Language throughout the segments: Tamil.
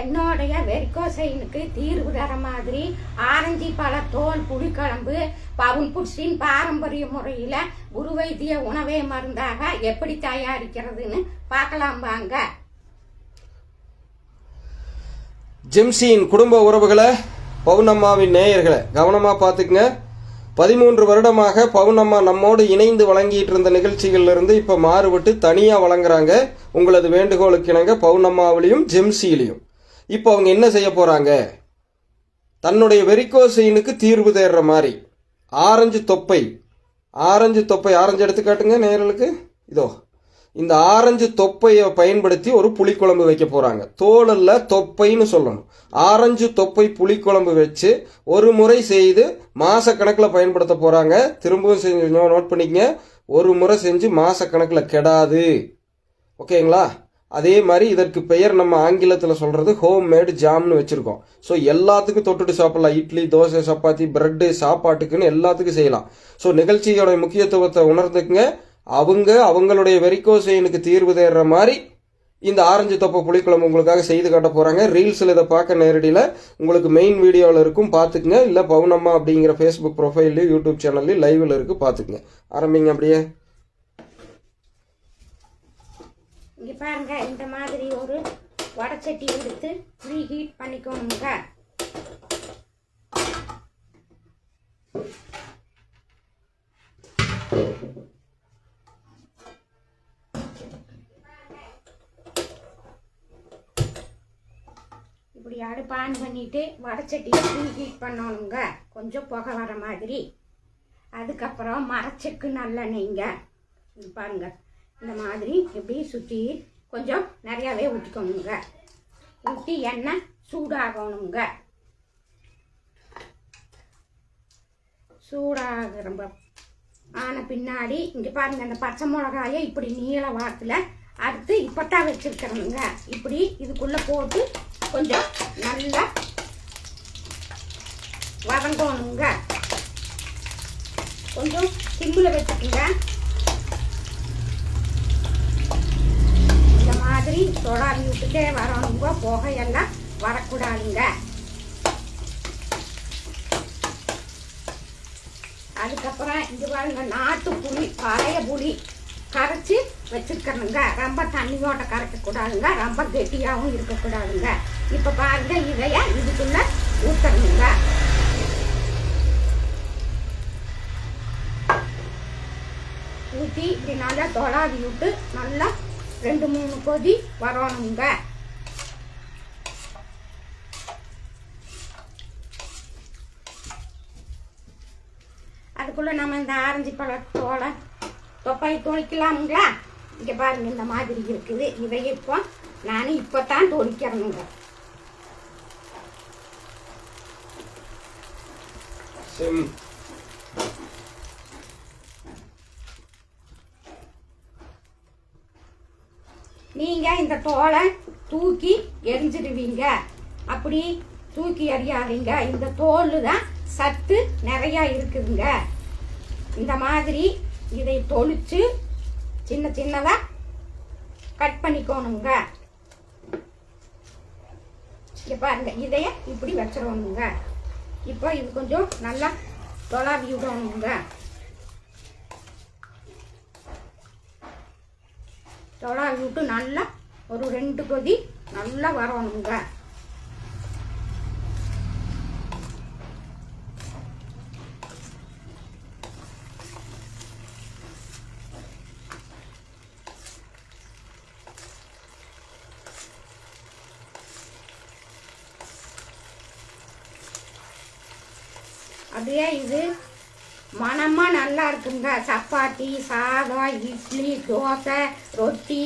என்னுடைய வெரிகோசைனுக்கு தீர்வு தர மாதிரி ஆரஞ்சு பழ தோல் புளிக்குழம்பு பவுன் புட்ஸின் பாரம்பரிய முறையில் குருவைத்திய உணவே மருந்தாக எப்படி தயாரிக்கிறதுன்னு பார்க்கலாம் வாங்க. ஜிம்சியின் குடும்ப உறவுகளை பவுனம்மாவின் நேயர்களை கவனமாக பார்த்துக்குங்க. பதிமூன்று வருடமாக பவுனம்மா நம்மோடு இணைந்து வழங்கிட்டு இருந்த நிகழ்ச்சிகள்லேருந்து இப்போ மாறுபட்டு தனியாக வழங்குறாங்க. உங்களது வேண்டுகோளுக்கு இணங்க பவுனம்மாவிலையும் ஜெம்சியிலையும் இப்போ அவங்க என்ன செய்ய போகிறாங்க தன்னுடைய வெரிகோசைனுக்கு தீர்வு தேடுற மாதிரி. ஆரஞ்சு தொப்பை. ஆரஞ்சு தொப்பை ஆரஞ்சு எடுத்து காட்டுங்க இதோ இந்த ஆரஞ்சு தொப்பையை பயன்படுத்தி ஒரு புளிக்குழம்பு வைக்க போகிறாங்க தோலல்ல தொப்பைன்னு சொல்லணும். ஆரஞ்சு தொப்பை புளிக்குழம்பு வச்சு ஒரு முறை செய்து மாதக்கணக்கில் பயன்படுத்த போகிறாங்க திரும்பவும் செஞ்சு நோட் பண்ணிக்கங்க. ஒரு முறை செஞ்சு மாதக்கணக்கில் கெடாது. ஓகேங்களா? அதே மாதிரி இதற்கு பெயர் நம்ம ஆங்கிலத்தில் சொல்கிறது ஹோம் மேடு ஜாம்னு வச்சுருக்கோம். ஸோ எல்லாத்துக்கும் தொட்டுட்டு சாப்பிடலாம். இட்லி தோசை சப்பாத்தி பிரெட்டு சாப்பாட்டுக்குன்னு எல்லாத்துக்கும் செய்யலாம். ஸோ நிகழ்ச்சியோட முக்கியத்துவத்தை உணர்ந்துக்குங்க. அவங்க அவங்களுடைய வெரிகோசைனுக்கு தீர்வு தேடுற மாதிரி இந்த ஆரஞ்சு தொப்பை புளிக்குழம்பு உங்களுக்காக செய்து காட்ட போகிறாங்க ரீல்ஸில் இதை பார்க்க நேரடியில் உங்களுக்கு மெயின் வீடியோவில் இருக்கும். பார்த்துக்குங்க. இல்லை பவுனம்மா அப்படிங்கிற ஃபேஸ்புக் ப்ரொஃபைல்லையும் யூடியூப் சேனல்லையும் லைவில் இருக்குது பார்த்துக்குங்க. ஆரம்பிங்க அப்படியே. இங்க பாருங்க இந்த மாதிரி ஒரு வடச்சட்டி எடுத்து ப்ரீ ஹீட் பண்ணிக்கோங்க. இப்படி அடுப்பு ஆன் பண்ணிட்டு வடச்சட்டியை ப்ரீ ஹீட் பண்ணணுங்க. கொஞ்சம் புகை வர மாதிரி. அதுக்கப்புறம் மரச்செக்கு நல்லெண்ணெய்ங்க. இது பாருங்க. இந்த மாதிரி இப்படி சுற்றி கொஞ்சம் நிறையாவே ஊற்றிக்கணுங்க. ஊற்றி எண்ணெய் சூடாகணுங்க. சூடாகிற ஆன பின்னாடி இங்கே பாருங்கள் அந்த பச்சை மிளகாயை இப்படி நீள வாரத்தில் அறுத்து இப்பட்டா வச்சுருக்கிறோங்க இப்படி இதுக்குள்ளே போட்டு கொஞ்சம் நல்லா வதங்கணுங்க. கொஞ்சம் சிம்மில் வச்சுக்கோங்க இந்த மாதிரி சொடாரி விட்டுட்டே வரணுங்க. புகையெல்லாம் வரக்கூடாதுங்க. அதுக்கப்புறம் இது பாருங்க நாட்டு புளி பழைய புளி கரைச்சி வச்சுருக்கணுங்க. ரொம்ப தண்ணியோட கரைக்கக்கூடாதுங்க. ரொம்ப கெட்டியாகவும் இருக்கக்கூடாதுங்க. இப்போ பாருங்க இதைய இதுக்குள்ள ஊற்றணுங்க ஊற்றி இப்படி நல்லா தொடாதி விட்டு நல்லா ரெண்டு மூணு கொதி வரணுங்க. அதுக்குள்ள நம்ம இந்த ஆரஞ்சு பழத்தோட தொப்பை துணிக்கலாமுங்களா இங்கே பாருங்க இந்த மாதிரி இருக்குது. இதை இப்போ நான் இப்போ தான் தொளிக்கிறேனுங்க. சிம். நீங்கள் இந்த தோலை தூக்கி எரிஞ்சிடுவீங்க. அப்படி தூக்கி எறியாதீங்க. இந்த தோல் தான் சத்து நிறையா இருக்குதுங்க. இந்த மாதிரி இதை தொளிச்சு சின்ன சின்னதாக கட் பண்ணிக்கோணுங்க. இங்கே பாருங்க இதைய இப்படி வச்சிடணுங்க. இப்போ இது கொஞ்சம் நல்லா தொலாவி விடணுங்க தொலாவி விட்டு நல்லா ஒரு ரெண்டு கொதி நல்லா வரணுங்க அப்படியே இது மனமாக நல்லா இருக்குங்க. சப்பாத்தி சாதம் இட்லி தோசை ரொட்டி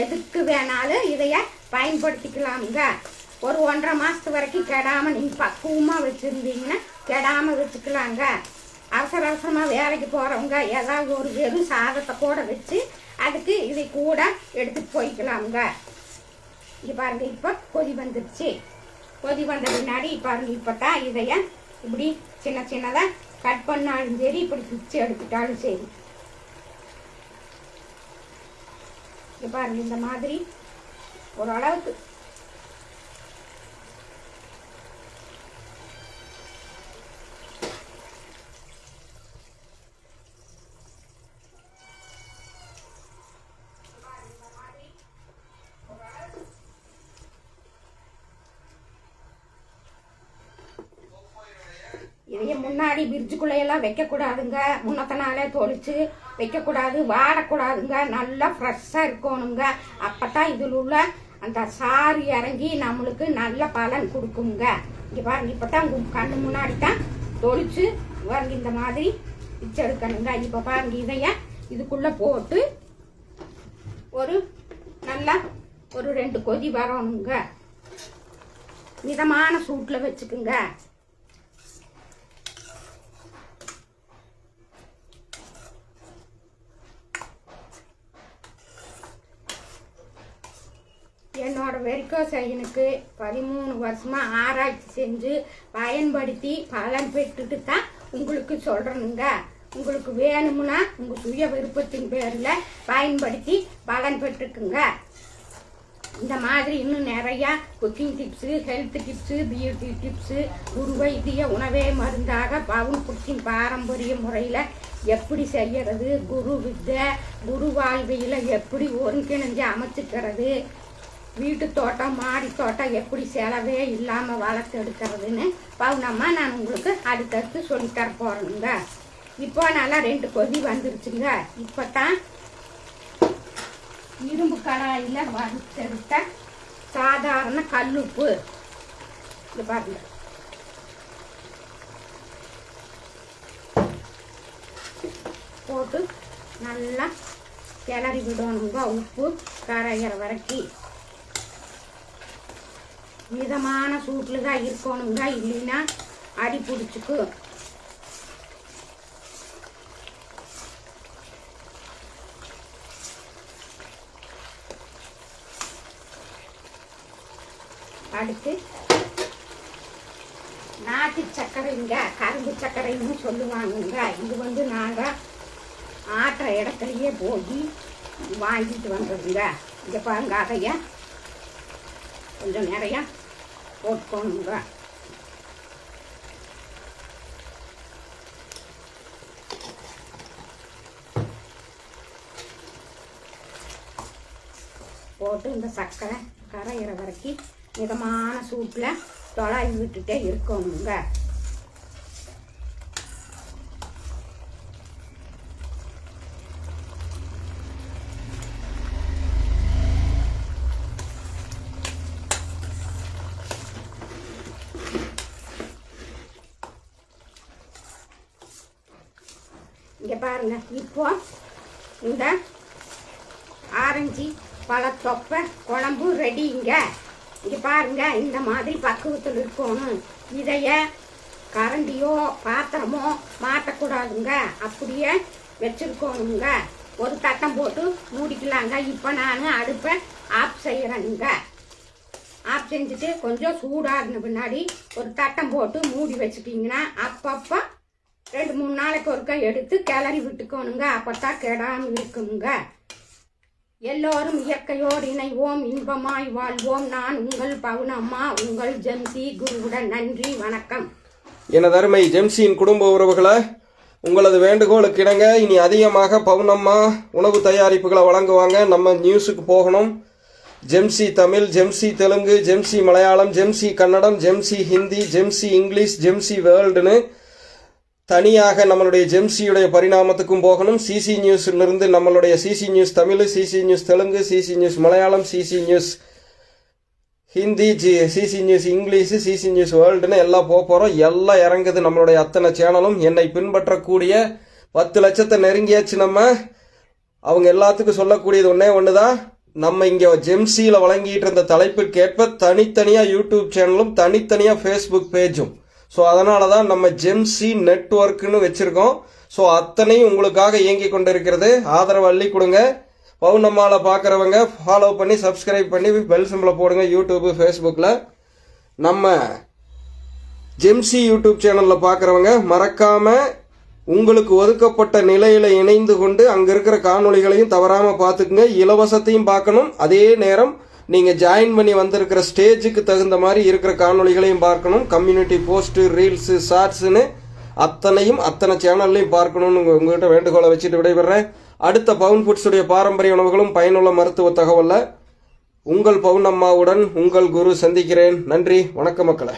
எதுக்கு வேணாலும் இதைய பயன்படுத்திக்கலாமுங்க. ஒரு ஒன்றரை மாதத்து வரைக்கும் கெடாமல் நீங்கள் பக்குவமாக வச்சுருந்தீங்கன்னா கெடாமல் வச்சுக்கலாங்க. அவசர அவசரமாக வேலைக்கு போகிறவங்க ஏதாவது ஒரு வெறும் சாதத்தை கூட வச்சு அதுக்கு இதை கூட எடுத்துட்டு போய்க்கலாமுங்க. இங்கே பாருங்க இப்போ கொதி வந்துடுச்சு கொதி வந்த பின்னாடி பாருங்கள் இப்போ தான் இதைய இப்படி சின்ன சின்னதாக கட் பண்ணாலும் சரி இப்படி பிச்சு எடுத்துட்டாலும் சரி. இங்கே பாருங்க இந்த மாதிரி ஓரளவுக்கு இதைய முன்னாடி பிரிட்ஜுக்குள்ளையெல்லாம் வைக்கக்கூடாதுங்க. முன்னத்த நாளே தொளிச்சு வைக்கக்கூடாது வாடக்கூடாதுங்க. நல்லா ஃப்ரெஷ்ஷாக இருக்கணுங்க. அப்போ தான் இதில் உள்ள அந்த சாறு இறங்கி நம்மளுக்கு நல்ல பலன் கொடுக்குங்க. இங்கே பாருங்க இப்போ தான் உங்கள் கண்ணு முன்னாடி தான் தொளிச்சு பாருங்க இந்த மாதிரி பிச்சை எடுக்கணுங்க. இப்போ பாருங்க இதைய இதுக்குள்ளே போட்டு ஒரு நல்லா ஒரு ரெண்டு கொதி வரணுங்க. மிதமான சூட்டில் வச்சுக்குங்க. என்னோட வெரிகோசைனுக்கு பதிமூணு வருஷமா ஆராய்ச்சி செஞ்சு பயன்படுத்தி பலன் பெற்றுட்டு தான் உங்களுக்கு சொல்றேனுங்க. உங்களுக்கு வேணும்னா உங்க சுய விருப்பத்தின் பேரில் பயன்படுத்தி பலன் பெற்றுக்குங்க. இந்த மாதிரி இன்னும் நிறையா cooking tips health tips beauty tips குரு வைத்திய உணவே மருந்தாக பவுன் குக்கிங் பாரம்பரிய முறையில் எப்படி செய்யறது குரு வித்தை குரு வாழ்வியில் எப்படி ஒருங்கிணைஞ்சு அமைச்சுக்கிறது வீட்டு தோட்டம் மாடி தோட்டம் எப்படி செலவே இல்லாமல் வளர்த்து எடுக்கிறதுன்னு பவுனம்மா நான் உங்களுக்கு அடுத்தடுத்து சொல்லித்தர போகிறேனுங்க இப்போ நல்லா ரெண்டு கொதி வந்துருச்சுங்க. இப்போ தான் இரும்பு கடாயில் வறுத்தெடுத்த சாதாரண கல்லுப்பு. இது பாருங்க. போட்டு நல்லா கிளறி விடணுங்க உப்பு கரைகிற வரைக்கும். மிதமான சூட்டில் தான் இருக்கணுங்க இல்லைன்னா அடி பிடிச்சிக்கு. அடுத்து நாட்டு சர்க்கரைங்க கரும்பு சர்க்கரைன்னு சொல்லுவாங்கங்க இது வந்து நாங்கள் ஆட்டுற இடத்துலையே போய் வாங்கிட்டு வந்ததுங்க இங்கே பாருங்க அதைய. கொஞ்சம் நிறையா போட்டுக்கோணுங்க போட்டு இந்த சர்க்கரை கரையிற வரைக்கும் மிதமான சூட்டில் தொலாவி விட்டுட்டே இருக்கணுங்க. இங்கே பாருங்க. இப்போ இந்த ஆரஞ்சு பழத்தொப்பை குழம்பு ரெடிங்க இங்கே. பாருங்க. இந்த மாதிரி பக்குவத்தில் இருக்கணும். இதைய கரண்டியோ பாத்திரமோ மாட்டக்கூடாதுங்க. அப்படியே வச்சுருக்கோணுங்க. ஒரு தட்டம் போட்டு மூடிக்கலாங்க. இப்போ நான் அடுப்பை ஆஃப் செய்கிறேனுங்க ஆஃப் செஞ்சுட்டு கொஞ்சம் சூடாகின பின்னாடி ஒரு தட்டம் போட்டு மூடி வச்சுட்டிங்கன்னா அப்பப்போ ரெண்டு மூணு நாளைக்கு ஒருக்கா எடுத்து கிளறி விட்டுக்கோணுங்க. அப்போத்தான் கெடாமல் இருக்குங்க. எல்லோரும் இயற்கையோடு இணைவோம். இன்பமாய் வாழ்வோம். நான் உங்கள் பவுனம்மா. உங்கள் ஜெம்சி குருவுடன் நன்றி. வணக்கம். எனது அருமை ஜெம்சியின் குடும்ப உறவுகளை உங்களது வேண்டுகோளுக்கு இணங்க இனி அதிகமாக பவுனம்மா உணவு தயாரிப்புகளை வழங்குவாங்க. நம்ம நியூஸுக்கு போகணும். ஜெம்சி தமிழ் ஜெம்சி தெலுங்கு ஜெம்சி மலையாளம் ஜெம்சி கன்னடம் ஜெம்சி ஹிந்தி ஜெம்சி இங்கிலீஷ் ஜெம்சி வேர்ல்டுன்னு தனியாக நம்மளுடைய ஜெம்சியுடைய பரிணாமத்துக்கும் போகணும். சிசி நியூஸ்லேருந்து நம்மளுடைய CC news Tamil CC news Telugu CC news Malayalam CC news Hindi G CC news English CC news வேர்ல்டுன்னு எல்லாம் போக போகிறோம் எல்லாம் இறங்குது நம்மளுடைய அத்தனை சேனலும். என்னை பின்பற்றக்கூடிய பத்து லட்சத்தை நெருங்கியாச்சு நம்ம. அவங்க எல்லாத்துக்கும் சொல்லக்கூடியது ஒன்றே ஒன்று தான் நம்ம இங்கே ஜெம்சியில் வழங்கிட்டு இருந்த தலைப்புக்கேற்ப தனித்தனியாக யூடியூப் சேனலும் தனித்தனியாக ஃபேஸ்புக் பேஜும் ஸோ அதனால தான் நம்ம ஜெம்சி நெட்ஒர்க்குன்னு வச்சுருக்கோம். ஸோ அத்தனையும் உங்களுக்காக இயங்கி கொண்டு இருக்கிறது ஆதரவு அள்ளி கொடுங்க. பவுனம்மாவில் பார்க்குறவங்க ஃபாலோ பண்ணி சப்ஸ்கிரைப் பண்ணி பெல் சிம்பிளை போடுங்க யூடியூப்பு ஃபேஸ்புக்கில் நம்ம ஜெம்சி யூடியூப் சேனலில் பார்க்குறவங்க மறக்காமல் உங்களுக்கு ஒதுக்கப்பட்ட நிலையில் இணைந்து கொண்டு அங்கே இருக்கிற காணொளிகளையும் தவறாமல் பார்த்துக்குங்க. இலவசத்தையும் பார்க்கணும். அதே நேரம் நீங்கள் ஜாயின் பண்ணி வந்திருக்கிற ஸ்டேஜுக்கு தகுந்த மாதிரி இருக்கிற காணொளிகளையும் பார்க்கணும். கம்யூனிட்டி போஸ்ட்டு ரீல்ஸு ஷார்ட்ஸுன்னு அத்தனையும் அத்தனை சேனல்லையும் பார்க்கணும்னு உங்கள்கிட்ட வேண்டுகோளை வச்சுட்டு விடைபெறேன். அடுத்த பவுன் ஃபுட்ஸுடைய பாரம்பரிய உணவுகளும் பயனுள்ள மருத்துவ தகவலில் உங்கள் பவுன் அம்மாவுடன் உங்கள் குரு சந்திக்கிறேன். நன்றி. வணக்க மக்களை.